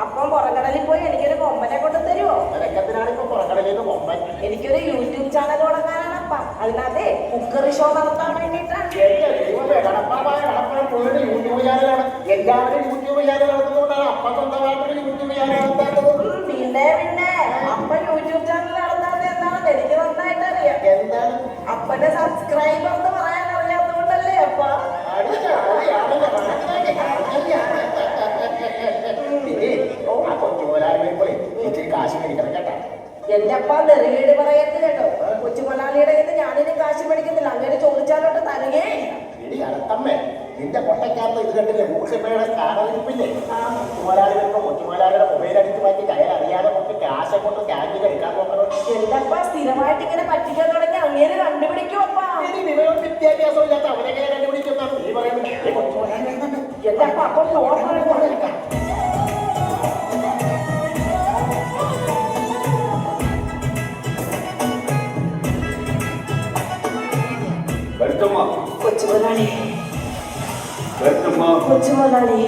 അപ്പം പുറകടലിൽ പോയി എനിക്കൊരു കൊമ്പനെ കൊണ്ട് തരുമോ പുറക്കടലിൽ എനിക്കൊരു യൂട്യൂബ് ചാനൽ അതിനകത്തെ കുക്കറി ഷോ നടത്താൻ വേണ്ടിയിട്ടാണ് എല്ലാവരും യൂട്യൂബ് ചാനൽ നടത്തുന്നതുകൊണ്ടാണ് അപ്പ സ്വന്തമായിട്ടൊരു യൂട്യൂബ് ചാനൽ നടത്താത്തത്. പിന്നെ പിന്നെ. അപ്പ യൂട്യൂബ് ചാനൽ നടത്താതെ എന്താണെന്ന് എനിക്ക് നന്നായിട്ട് അറിയാം. എന്താണ്? അപ്പന്റെ സബ്സ്ക്രൈബർ എന്ന് പറയാൻ അറിയാത്തതുകൊണ്ടല്ലേ അപ്പ. പിന്നെ, ആ കൊച്ചുമോലായ്മ പോയി ഇച്ചിരി കാശ് മേടിക്കണം കേട്ടോ. എന്റെ അപ്പ നെറുകേട് പറയരുത് കേട്ടോ കൊച്ചു മലയാളിയുടെ കയ്യിൽ നിന്ന് ഞാനിനി കാശ് മേടിക്കുന്നില്ല അങ്ങനെ ചോദിച്ചാലോട്ട് തരുകേ ഇനി അടുത്തമ്മേ നിന്റെ പൊട്ടക്കകത്ത് ഇത് കണ്ടില്ലേ മൂസിമയുടെ സ്ഥാനനിരിപ്പില്ലേ കൊച്ചുമോലാളി വരുമ്പോ കൊച്ചുമോലാളിയുടെ മൊബൈൽ അടിച്ച് മാറ്റി കയർ അറിയാതെ കൊണ്ട് ക്യാഷ് കൊണ്ട് ക്യാന്റീൻ എടുക്കാൻ നോക്കണം എന്റെ അപ്പ സ്ഥിരമായിട്ട് ഇങ്ങനെ പറ്റിക്കാൻ തുടങ്ങി. അങ്ങേര് കണ്ടുപിടിക്കും അപ്പ. ഇനി വിവരവും വിദ്യാഭ്യാസവും ഇല്ലാത്ത അവനെങ്ങനെ കണ്ടുപിടിക്കുന്നതാണ് നീ പറയുന്നത്? ഏ, കൊച്ചുമോലാളി വരുന്നുണ്ട്. എന്റെ അപ്പ അപ്പം നോക്കണം കരുത്തമ്മ കൊച്ചു മുതലാളി കരുത്തമ്മ കൊച്ചു മുതലാളി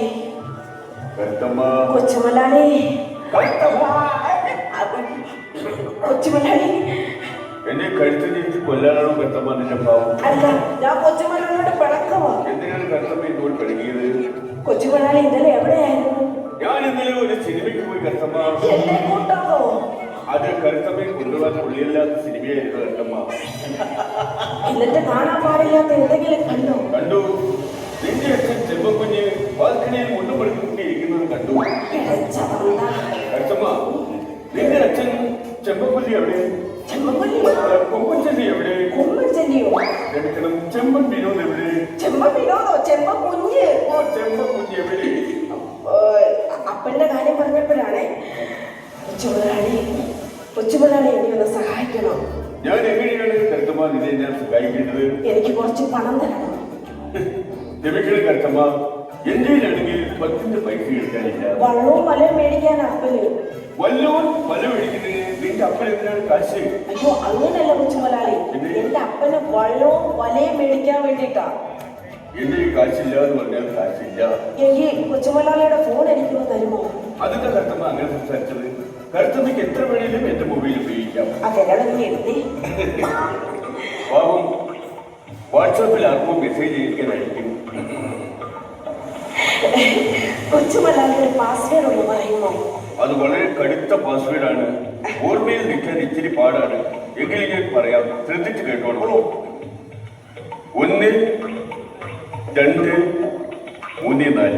കരുത്തമ്മ കൊച്ചു മുതലാളി കരുത്തമ്മ കൊച്ചു മുതലാളി എന്നെ കഴുത്തിനിരിച്ച് കൊല്ലാനാണോ കരുത്തമ്മ നിന്റെ പാവം. അല്ല ഞാൻ കൊച്ചുമലയോട് മുതലാളിയോട് എന്തിനാണ് കത്തമ്മ എന്നോട് പിടങ്ങിയത്? കൊച്ചുമലാളി ഇന്നലെ എവിടെയായിരുന്നു? ഞാൻ ഇന്നലെ ഒരു സിനിമയ്ക്ക് പോയി കത്തമ്മ എന്നെ കൂട്ടാമോ അത് കരുത്തമ്മയെ കൊണ്ടുപോകാൻ പുള്ളിയല്ലാത്ത സിനിമയായിരുന്നു കരുത്തമ്മ എന്നിട്ട് കാണാൻ പാടില്ലാത്ത എന്തെങ്കിലും കണ്ടോ? കണ്ടു. നിന്റെ അച്ഛൻ ചെമ്പക്കുഞ്ഞ് ബാൽക്കണിയിൽ മുണ്ടുപെടുത്തിയിരിക്കുന്നത് കണ്ടു. കരുത്തമ്മ നിന്റെ അച്ഛൻ ചെമ്പക്കുഞ്ഞി എവിടെ? ചെമ്മക്കൊല്ലി എവിടെ? കൊമ്പൻ ചെല്ലിയോ? ക്ഷമിക്കണം ചെമ്പൻ വിനോദ് എവിടെ? ചെമ്മ വിനോദോ? ചെമ്പ കുഞ്ഞ്? ഓ ചെമ്പക്കുഞ്ഞി എവിടെ? ഏഹ്, അപ്പന്റെ കാര്യം പറഞ്ഞപ്പോഴാണേ കൊച്ചുമുതലാളി കൊച്ചുമുതലാളി എന്നെ ഒന്ന് സഹായിക്കണം. ഞാൻ എങ്ങനെയാണ് കരുത്തമ്മ നിന്നെ ഞാൻ സഹായിക്കേണ്ടത്? എനിക്ക് കുറച്ച് പണം തരണം. ക്ഷമിക്കണം കരുത്തമ്മ എന്റെ കയ്യിലാണെങ്കിൽ പത്തിന്റെ പൈസ എടുക്കാനില്ല. വള്ളവും വലയും മേടിക്കാൻ അപ്പന് വല്ലവൻ വല മേടിക്കുന്നതിന് നിന്റെ അപ്പൻ എന്തിനാണ് കാശ്? അയ്യോ അങ്ങനെയല്ല കൊച്ചുമുതലാളി പിന്നെ? എന്റെ അപ്പന് വള്ളവും വലയും മേടിക്കാൻ വേണ്ടിയിട്ടാ. എന്റെ കാശില്ല എന്ന് പറഞ്ഞാൽ കാശില്ല. എങ്കിൽ കൊച്ചുമുതലാളിയുടെ ഫോൺ എനിക്കൊന്ന് തരുമോ? അതൊക്കെ കരുത്തമ്മ അങ്ങനെ സംസാരിച്ചത്. കരുത്തമ്മയ്ക്ക് എത്ര വേണേലും എന്റെ മൊബൈൽ ഉപയോഗിക്കാം. പാവം. വാട്സാപ്പിൽ ആർക്കും മെസ്സേജ് അയക്കാനായിരിക്കും കൊച്ചുമുതലാളിയുടെ പാസ്വേഡ് ഒന്ന് പറയുമോ? അത് വളരെ കടുത്ത പാസ്വേഡാണ് ഓർമ്മയിൽ നിൽക്കാൻ ഇച്ചിരി പാടാണ്. എങ്കിലും ഞാൻ പറയാം. ശ്രദ്ധിച്ച് കേട്ടോളൂ ഒന്ന് രണ്ട് മൂന്ന് നാല്.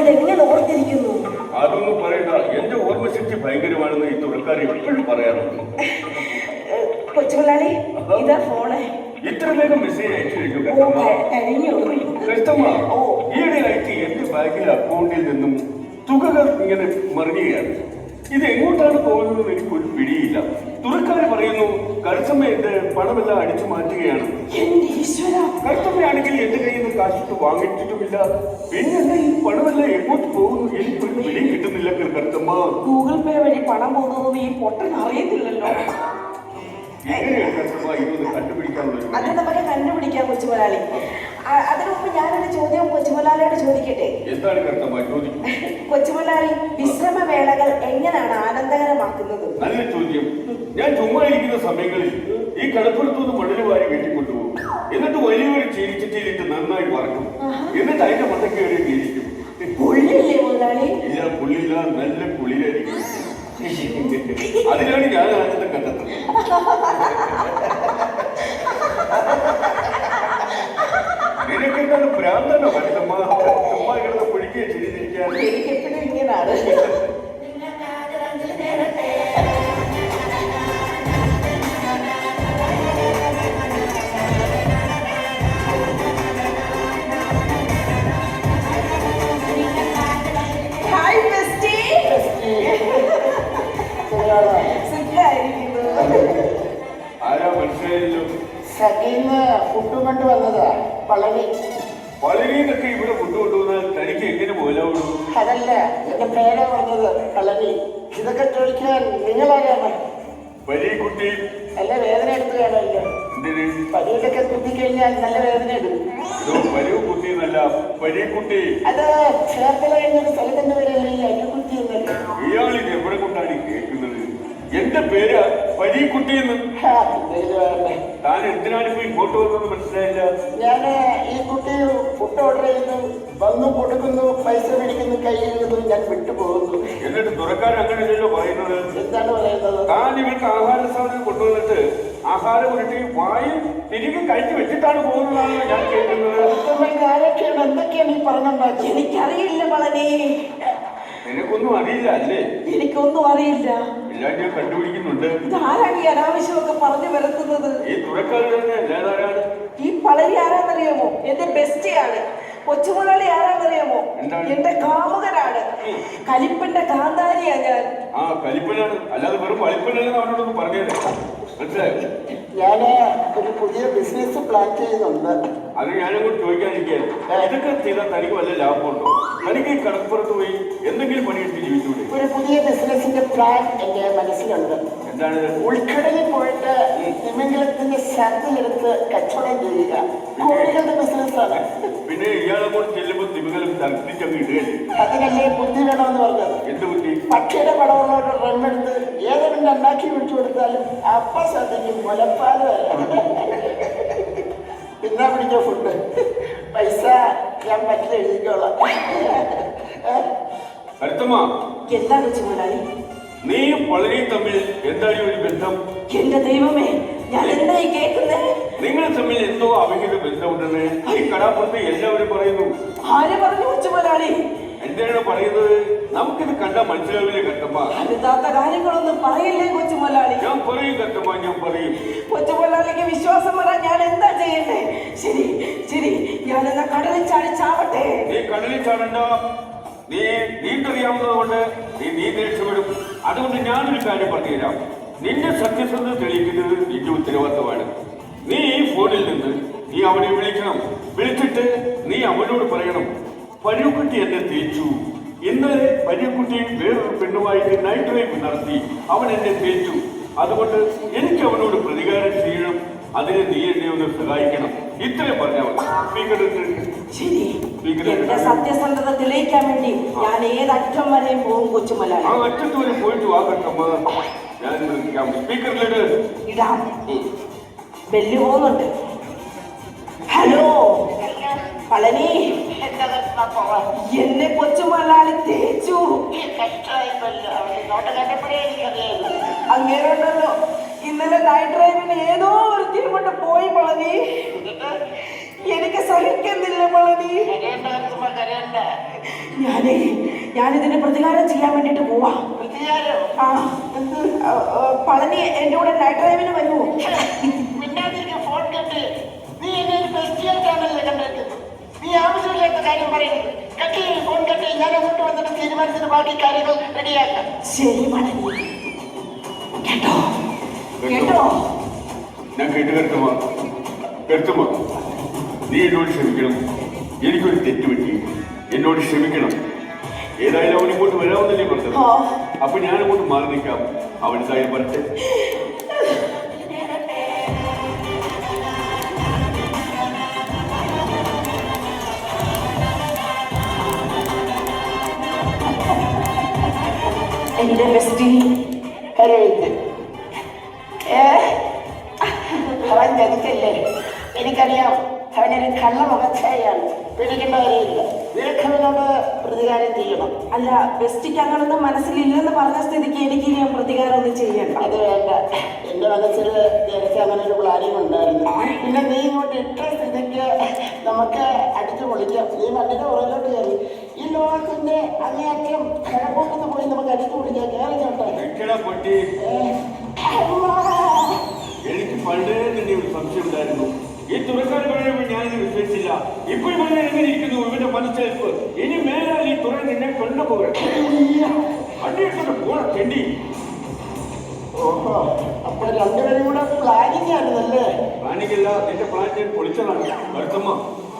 ഇത് എങ്ങനെ ഓർത്തിരിക്കുന്നു? അതൊന്നും പറയണ്ട. എന്റെ ഓർമ്മശക്തി ഭയങ്കരമാണെന്ന് ഈ തുറക്കാർ എപ്പോഴും പറയാറുണ്ട്. ഏഹ്, കൊച്ചുമുതലാളി ഇതാ ഫോണ്. ഇത്ര വേഗം മെസ്സേജ് അയച്ചു കഴിഞ്ഞു. ഓ കസ്റ്റമ ക- കഴിഞ്ഞു. കസ്റ്റമ ഓ. ഈയിടെയായിട്ട് എന്റെ ബാങ്കിലെ അക്കൗണ്ടിൽ നിന്നും തുകകൾ ഇങ്ങനെ മറിയുകയാണ്. ഇത് എങ്ങോട്ടാണ് പോകുന്നത് എനിക്ക് ഒരു പിടിയില്ല. തുറക്കാർ പറയുന്നു കരുത്തമ്മ എന്റെ പണമെല്ലാം അടിച്ചു മാറ്റുകയാണ്. കരുത്തമ്മയാണെങ്കിൽ എന്റെ കയ്യിൽ നിന്ന് കാശിട്ട് വാങ്ങിച്ചിട്ടുമില്ല. പിന്നെ ഈ പണമെല്ലാം എങ്ങോട്ട് പോകുന്നു? എനിക്കൊരു പിടിയും കിട്ടുന്നില്ല കരുത്തമ്മ ഗൂഗിൾ പേ വഴി പണം പോകുന്നത് ഈ പൊട്ടൻ അറിയത്തില്ലല്ലോ. എങ്ങനെയാണ് കരുത്തമ്മ ഇതൊന്ന് കണ്ടുപിടിക്കാൻ അതെ നമുക്ക് കണ്ടുപിടിക്കാൻ കൊച്ചുമുതലാളി ആ, അതിനു മുമ്പ് ഞാനൊരു ചോദ്യം കൊച്ചുമുലാലിയോട് ചോദിക്കട്ടെ? എന്താണ് കൊച്ചുമുതലാളി വിശ്രമവേളകൾ എങ്ങനെയാണ് ആനന്ദകരമാക്കുന്നത്? നല്ല ചോദ്യം. ഞാൻ ചുമ്മാ ഇരിക്കുന്ന സമയങ്ങളിൽ ഈ കടപ്പുറത്തുനിന്ന് മണൽ വാരി കെട്ടിക്കൊണ്ടുപോകും. എന്നിട്ട് വലിയൊരു ചിരിച്ചിട്ട് നന്നായി വറക്കും. എന്നിട്ട് അതിന്റെ മണ്ടയ്ക്ക് കയറി ജീവിക്കും പുള്ളില്ലേ മുതലാളി? ഇല്ല പുള്ളില്ല നല്ല പുള്ളിയായിരിക്കും അതിനാണ് ഞാൻ ആനന്ദം കണ്ടെത്തുന്നത് നിനക്കെന്താണ് ഭ്രാന്തനോ? കരുത്തമ്മ ചുമ്മാ കിടന്ന് പുഴിക്കുക ചിരിച്ചിരിക്കാൻ എനിക്ക് എപ്പോഴും ഇങ്ങനാണ്. Hi bestie. സുഖായിരിക്കുന്നു ആരാ സഖീന്ന് ഫുഡ് കൊണ്ട് വന്നതാ പളനി. പളനിന്നൊക്കെ ഇവിടെ കൊണ്ടുകൊണ്ടുവന്നാൽ തനിക്ക് എങ്ങനെ പോലാവുള്ളൂ അതല്ല എന്റെ പേരാ പറഞ്ഞത് പളനി. ഇതൊക്കെ ചോദിക്കാൻ നിങ്ങളാരാണ്? പരീക്കുട്ടി നല്ല വേദന എടുത്ത് എന്തിന്? പനിയിലൊക്കെ കുത്തിക്കഴിഞ്ഞാൽ നല്ല വേദന എടുക്കും. വലിയ കുട്ടി. എന്നല്ല പരീക്കുട്ടി അത് ചേർത്തല കഴിഞ്ഞൊരു സ്ഥലത്തിന്റെ പേരല്ലേ ഈ അരിക്കുത്തി എന്നല്ലേ? ഇയാളിത് എവിടെ കൊണ്ടാണ് കേൾക്കുന്നത്? എന്റെ പേര് പരീക്കുട്ടി എന്ന്. താൻ എന്തിനാണ് ഇപ്പൊ ഇങ്ങോട്ട് വന്നത് മനസ്സിലായില്ല? ഞാൻ ഈ കുട്ടി ഫുഡ് ഓർഡർ ചെയ്യുന്നു വന്നു കൊടുക്കുന്നു പൈസ മേടിക്കുന്നു കയ്യിരിക്കുന്നു ഞാൻ വിട്ടുപോകുന്നു. എന്നിട്ട് തുറക്കാൻ അങ്ങനെയല്ലോ പറയുന്നത്? എന്താണ് പറയുന്നത്? താൻ ഇവർക്ക് ആഹാര സാധനം കൊണ്ടുവന്നിട്ട് ആഹാരം ഉരുട്ടി വായിൽ തിരികെ കഴിച്ചു വെച്ചിട്ടാണ് പോകുന്നതാണ് ഞാൻ കേൾക്കുന്നത്. ആരൊക്കെയാണ് എന്തൊക്കെയാണ് ഈ പറഞ്ഞത് എനിക്കറിയില്ല വളരെ നിനക്കൊന്നും അറിയില്ല അല്ലേ? എനിക്കൊന്നും അറിയില്ല. എല്ലാം ഞാൻ കണ്ടുപിടിക്കുന്നുണ്ട്. ഇതാരാണ് ഈ അനാവശ്യമൊക്കെ പറഞ്ഞു വരുത്തുന്നത് ഈ അല്ലാതാരാണ് ഈ പളരി ആരാന്നറിയാമോ? എന്റെ ബെസ്റ്റിയാണ്. കൊച്ചുമുതലാളി ആരാന്നറിയാമോ? എന്റെ കാമുകനാണ്. കലിപ്പന്റെ കാന്താരിയാ ഞാൻ. ആ കലിപ്പനാണ്. അല്ലാതെ വെറും വലിപ്പനല്ലെന്ന് അവനോടൊന്ന് പറഞ്ഞത് ഞാൻ ഒരു പുതിയ ബിസിനസ് പ്ലാൻ ചെയ്യുന്നുണ്ട്. അത് ഞാനങ്ങോട്ട് ചോദിക്കാതിരിക്കാൻ. ഇതൊക്കെ ചെയ്താൽ തനിക്ക് വല്ല ലാഭമുണ്ടോ തനിക്ക് കടപ്പുറത്ത് പോയി എന്തെങ്കിലും പണിയെടുത്ത് ജീവിച്ചൂടെ? ഒരു പുതിയ ബിസിനസിന്റെ പ്ലാൻ എന്റെ മനസ്സിലുണ്ട്. എന്താണ്? ഉൾക്കടലിൽ തിമിംഗലത്തിന്റെ കച്ചവടം ചെയ്യുക. കോഴികളുടെ ബിസിനസ്സാണ് പിന്നെ ഇയാളെ കൊണ്ട് ചെല്ലുമ്പോൾ തിമികളും തർക്കിച്ചങ്ങ് ഇടുകയല്ലേ? അതിനല്ലേ ബുദ്ധി വേണമെന്ന് പറഞ്ഞത്? എന്ത് ബുദ്ധി? പക്ഷിയുടെ പടമുള്ള ഒരു റണ്ണെടുത്ത് ഏതെങ്കിലും ഉണ്ടാക്കി വിളിച്ചു കൊടുത്താലും അപ്പ ശ്രദ്ധിക്കും മുലപ്പാൽ പിന്നെ പിടിച്ച ഫുഡ് പൈസ ഞാൻ പറ്റില്ല എഴുതിക്കോളാം. എന്താ കൊച്ചുമുതലാളി നീ പളനിയും തമ്മിൽ എന്താണ് ഒരു ബന്ധം? എന്റെ ദൈവമേ നിങ്ങൾ തമ്മിൽ എന്തോ അവിഹിത ബന്ധമുണ്ടെന്ന് ഈ കടാപ്പുറത്ത് എല്ലാവരും പറയുന്നു. ആര് പറഞ്ഞു കൊച്ചുമുതലാളി എന്താണ് പറയുന്നത്? നമുക്കിത് കണ്ട മനസ്സിലാവില്ല കട്ടമ്മ അരുതാത്ത കാര്യങ്ങളൊന്നും പറയില്ലേ കൊച്ചുമുതലാളി ഞാൻ പറയും കട്ടമ്മ ഞാൻ പറയും. കൊച്ചുമുതലാളിക്ക് വിശ്വാസം വരാൻ ഞാൻ എന്താ ചെയ്യണ്ടേ? ശരി ശരി ഞാൻ എന്നാ കടലിൽ ചാടി ചാവട്ടെ? നീ കടലിൽ ചാടണ്ട. നീ നീന്തറിയാവുന്നത് കൊണ്ട് നീ നീന്തി രക്ഷപ്പെടും അതുകൊണ്ട് ഞാനൊരു കാര്യം പറഞ്ഞുതരാം നിന്റെ സത്യസന്ധത തെളിയിക്കുന്നത് നിന്റെ ഉത്തരവാദിത്തമാണ്. നീ ഈ ഫോണിൽ നിന്ന് നീ അവനെ വിളിക്കണം. വിളിച്ചിട്ട് നീ അവനോട് പറയണം പരുക്കുട്ടി എന്നെ തേച്ചു. ഇന്നലെ പരുക്കുട്ടി വേറൊരു പെണ്ണുമായിട്ട് നൈറ്റ് ഡ്രൈവ് നടത്തി അവൻ എന്നെ തേച്ചു. അതുകൊണ്ട് എനിക്ക് അവനോട് പ്രതികാരം ചെയ്യണം. അതിനെ നീ എന്നെ ഒന്ന് സഹായിക്കണം. ഇത്രയും പറഞ്ഞാൽ എന്റെ സത്യസന്ധത തെളിയിക്കാൻ വേണ്ടി ഞാൻ ഏത് അറ്റം വരെയും പോകും കൊച്ചുമല ആ അറ്റത്ത് വരെ പോയിട്ട് വാങ്ങട്ടമ്മ വിളിക്കാം സ്പീക്കറിലിട് ഇടാം. ബെല്ല് പോകുന്നുണ്ട് ഹലോ. പളനി. എന്നെ കൊച്ചുമലയാളി തേച്ചു. അങ്ങനെയുണ്ടല്ലോ. ഇന്നലെ നൈറ്റ് ഡ്രൈവിന് ഏതോ ഒരു തിരുമുണ്ട് പോയി പളനി. എനിക്ക് സഹിക്കുന്നില്ല പളനി. ഞാനേ ഞാനിതിന് പ്രതികാരം ചെയ്യാൻ വേണ്ടിട്ട് പോവാ. പളനി എന്റെ കൂടെ നൈറ്റ് ഡ്രൈവിന് വരുമോ ഞാൻ ശരി പളനി. കേട്ടോ? കേട്ടോ. കേട്ട്? നീ എന്നോട് ക്ഷമിക്കണം. എനിക്കൊരു തെറ്റ് പറ്റി. എന്നോട് ക്ഷമിക്കണം. ഏതായാലും അവൻ ഇങ്ങോട്ട് വരാമെന്നല്ലേ പറഞ്ഞത്. അപ്പൊ ഞാൻ അങ്ങോട്ട് മാറി നിൽക്കാം. അവൻ എന്തായാലും എന്റെ ബെസ്റ്റി അവൻ ചതിക്കല്ലേ എനിക്കറിയാം. അവനൊരു കള്ള മുഖച്ഛായാണ് പേടിക്കേണ്ട കാര്യമില്ല നിനക്കവനോട് പ്രതികാരം ചെയ്യണം. അല്ല ബെസ്റ്റിക്ക് അങ്ങനൊന്നും മനസ്സിലില്ലെന്ന് പറഞ്ഞ സ്ഥിതിക്ക് എനിക്ക് ഞാൻ പ്രതികാരം ഒന്നും ചെയ്യണ്ട. അത് വേണ്ട. എന്റെ മനസ്സിൽ എനിക്ക് അങ്ങനെ ഒരു പ്ലാനിങ് ഉണ്ടായിരുന്നു. പിന്നെ നീ ഇങ്ങോട്ട് ഇട്ട സ്ഥിതിക്ക് നമുക്ക് അടിച്ചു പൊളിക്കാം നീ മണ്ണിന്റെ പുറകിലോട്ട് കയറി. ഈ ലോകത്തിന്റെ അങ്ങേയറ്റം കിഴക്കോട്ട് പോയി നമുക്ക് അടിച്ചു പൊളിക്കാം കയറി ചോട്ടെ. എനിക്ക് പണ്ടേ തന്നെ ഒരു സംശയം ഉണ്ടായിരുന്നു. ഈ തുറക്കാൻ പറയുമ്പോൾ ഞാനിത് വിശ്വസിച്ചില്ല. ഇപ്പോഴും പറഞ്ഞ എങ്ങനെ ഇരിക്കുന്നു ഇവന്റെ മനസ്സിലിപ്പ് ഇനി മേലാൽ ഈ തുറ നിന്നെ കൊണ്ടുപോകട്ടെ അടിയിട്ടുണ്ട് പോണ തെണ്ടി ഓഹോ അപ്പൊ രണ്ടുപേരും കൂടെ പ്ലാനിങ് ആയിരുന്നല്ലേ? പ്ലാനിങ്ങില്ല നിന്റെ പ്ലാൻ ഞാൻ പൊളിച്ചതാണ്.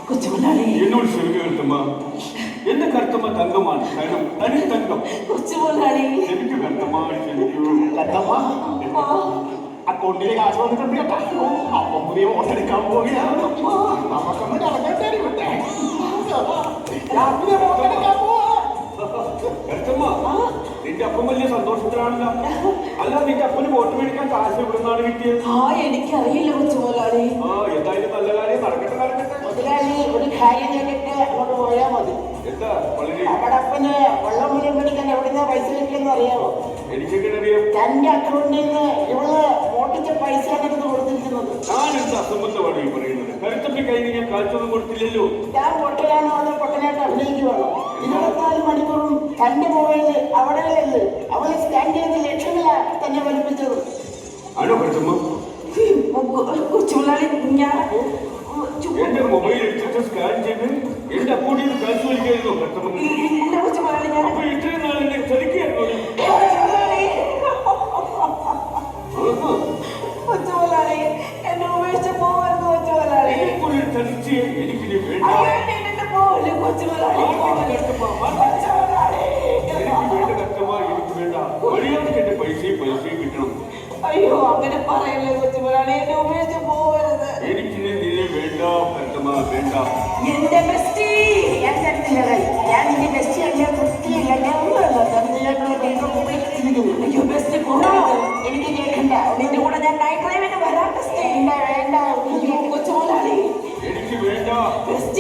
കൊച്ചുമുതലാളി എന്നോട് ക്ഷമിക്കുക കരുത്തമ്മ. എന്റെ കരുത്തമ്മ തങ്കമാണ്. കാരണം തനി തങ്കം. കൊച്ചുമുതലാളി ക്ഷമിക്കൂ കരുത്തമ്മ ക്ഷമിക്കൂ. കണ്ടമ്മ അക്കൗണ്ടിലെ കാശ് വന്നിട്ടുണ്ട് കേട്ടോ. അപ്പം പുതിയ വോട്ടെടുക്കാൻ പോവുകയാണ്. നമുക്കൊന്ന് നടക്കട്ടെ ഇവിടെ. രാത്രി കരുത്തമ്മ നിന്റെ അപ്പം വലിയ സന്തോഷത്തിലാണല്ലോ. അല്ല നിന്റെ അപ്പന് വോട്ട് മേടിക്കാൻ കാശ് എവിടുന്നാണ് കിട്ടിയത്? ആ എനിക്കറിയില്ല കൊച്ചുമുതലാളി ആ എന്തായാലും നല്ല കാര്യം നടക്കട്ടെ നടക്കട്ടെ. മുതലാളി ഒരു കാര്യം ചെയ്തിട്ട് അങ്ങോട്ട് പോയാൽ മതി. എന്താ വളരെ അവിടെ അപ്പന് വെള്ളം പിടിക്കാൻ പൈസ കിട്ടിയെന്ന് അറിയാമോ തന്റെ അക്കൗണ്ടിൽ നിന്ന് ഇവൾ മോട്ടിച്ച പൈസ കൊടുത്തിരിക്കുന്നത്. ഞാൻ എന്ത് അഭിനയിക്കുവാണോ. ഇരുപത്തിനാല് മണിക്കൂറും തന്റെ മൊബൈലിൽ അവിടെയല്ലേ അവളെ സ്കാൻ ചെയ്ത ലക്ഷങ്ങളാ തന്നെ വലിപ്പിച്ചത്. കൊച്ചുപിള്ളാളി കരുത്തമ്മ? മര്യാദയ്ക്ക് എന്റെ പൈസയും പൈസയും കിട്ടണം. അയ്യോ അങ്ങനെ പറയല്ലേ കൊച്ചുമുതലാളി എന്നെ ഉപേക്ഷിച്ച് പോകരുത്. എനിക്ക് നിന്നെ വേണ്ട കരുത്തമ്മ വേണ്ട. എന്റെ ബെസ്റ്റി എന്റെ അടുത്തില്ലേ ഞാൻ നിന്റെ ബെസ്റ്റ് അല്ല വൃത്തിയല്ല ഞാൻ അയ്യോ ബെസ്റ്റ് പോകരുത് എനിക്ക് കേൾക്കണ്ട. നിന്റെ കൂടെ ഞാൻ നൈറ്റ് ഡ്രൈവിന് വരാം ബെസ്റ്റി വേണ്ട വേണ്ട കൊച്ചുമുതലാളി എനിക്ക് വേണ്ട. ബെസ്റ്റി